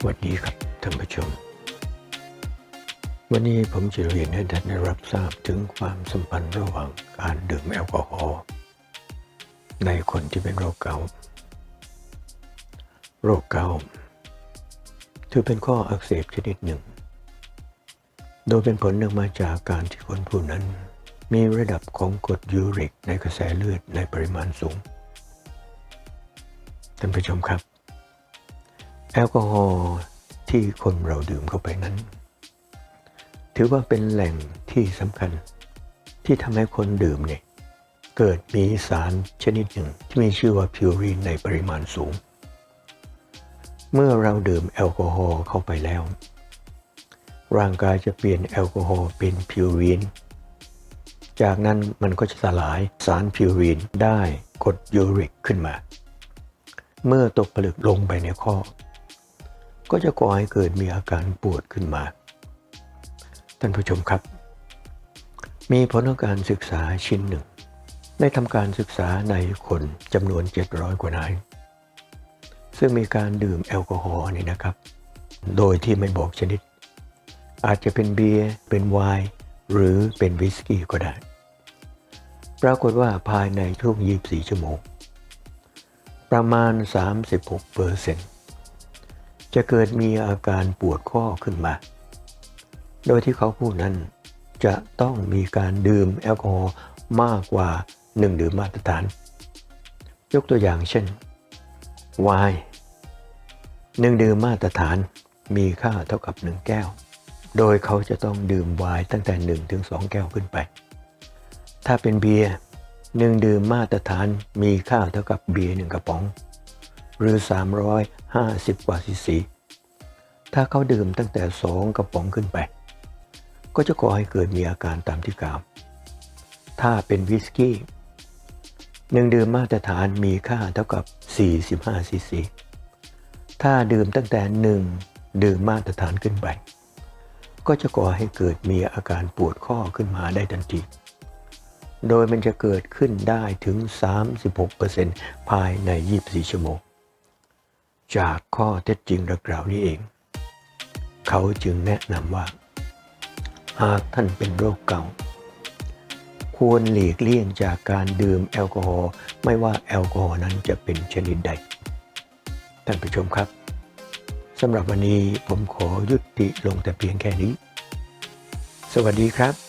สวัสดีครับท่านผู้ชม วันนี้ผมจะเรียนให้ท่านได้รับทราบถึงความสัมพันธ์ระหว่างการดื่มแอลกอฮอล์ในคนที่เป็นโรคเกาต์โรคเกาต์ถือเป็นข้ออักเสบชนิดหนึ่ง โดยเป็นผลเนื่องมาจากการที่คนผู้นั้น มีระดับของกรดยูริกในกระแสเลือดในปริมาณสูง ท่านผู้ชมครับ แอลกอฮอล์ที่คนเราดื่มเข้าไปนั้น ถือว่าเป็นแหล่งที่สำคัญที่ทำให้คนดื่มเนี่ยเกิดมีสารชนิดหนึ่งที่มีชื่อว่าพิวรีนในปริมาณสูง เมื่อเราดื่มแอลกอฮอล์เข้าไปแล้ว ร่างกายจะเปลี่ยนแอลกอฮอล์เป็นพิวรีน จากนั้นมันก็จะสลายสารพิวรีนได้กรดยูริกขึ้นมา เมื่อตกผลึกลงไปในข้อ ก็จะก่อให้เกิดมีอาการปวดขึ้นมา ท่านผู้ชมครับ มีผลของการศึกษาชิ้นหนึ่ง ได้ทำการศึกษาในคนจำนวน 700 กว่านาย ซึ่งมีการดื่มแอลกอฮอล์นี่นะครับ โดยที่ไม่บอกชนิด อาจจะเป็นเบียร์ เป็นไวน์หรือเป็นวิสกี้ก็ได้ ปรากฏว่าภายในช่วง 24 ชั่วโมง ประมาณ 36เปอร์เซ็นต์ จะเกิดมีอาการปวดข้อขึ้นมา โดยที่เขาผู้นั้นจะต้องมีการดื่มแอลกอฮอล์มากกว่า1ดื่มมาตรฐาน ยกตัวอย่างเช่นไวน์หนึ่งดื่มมาตรฐานมีค่าเท่ากับ 1 แก้ว โดยเขาจะต้องดื่มไวน์ตั้งแต่ 1 ถึง 2 แก้วขึ้นไป ถ้าเป็นเบียร์หนึ่งดื่มมาตรฐานมีค่าเท่ากับเบียร์หนึ่งกระป๋อง หรือ 350 กว่าซีซีถ้าเขาดื่มตั้งแต่ 2 กระป๋องขึ้นไป ก็จะก่อให้เกิดมีอาการตามที่กล่าว ถ้าเป็นวิสกี้หนึ่งดื่มมาตรฐานมีค่าเท่ากับ 45 ซีซี ถ้าดื่มตั้งแต่ 1 ดื่มมาตรฐานขึ้นไป ก็จะก่อให้เกิดมีอาการปวดข้อขึ้นมาได้ทันที โดยมันจะเกิดขึ้นได้ถึง 36%ภายใน 24 ชั่วโมง จากข้อเท็จจริงดังกล่าวนี้เอง เขาจึงแนะนำว่า หากท่านเป็นโรคเก่า ควรหลีกเลี่ยงจากการดื่มแอลกอฮอล์ไม่ว่าแอลกอฮอล์นั้นจะเป็นชนิดใด ท่านผู้ชมครับสำหรับวันนี้ผมขอยุติลงแต่เพียงแค่นี้ สวัสดีครับ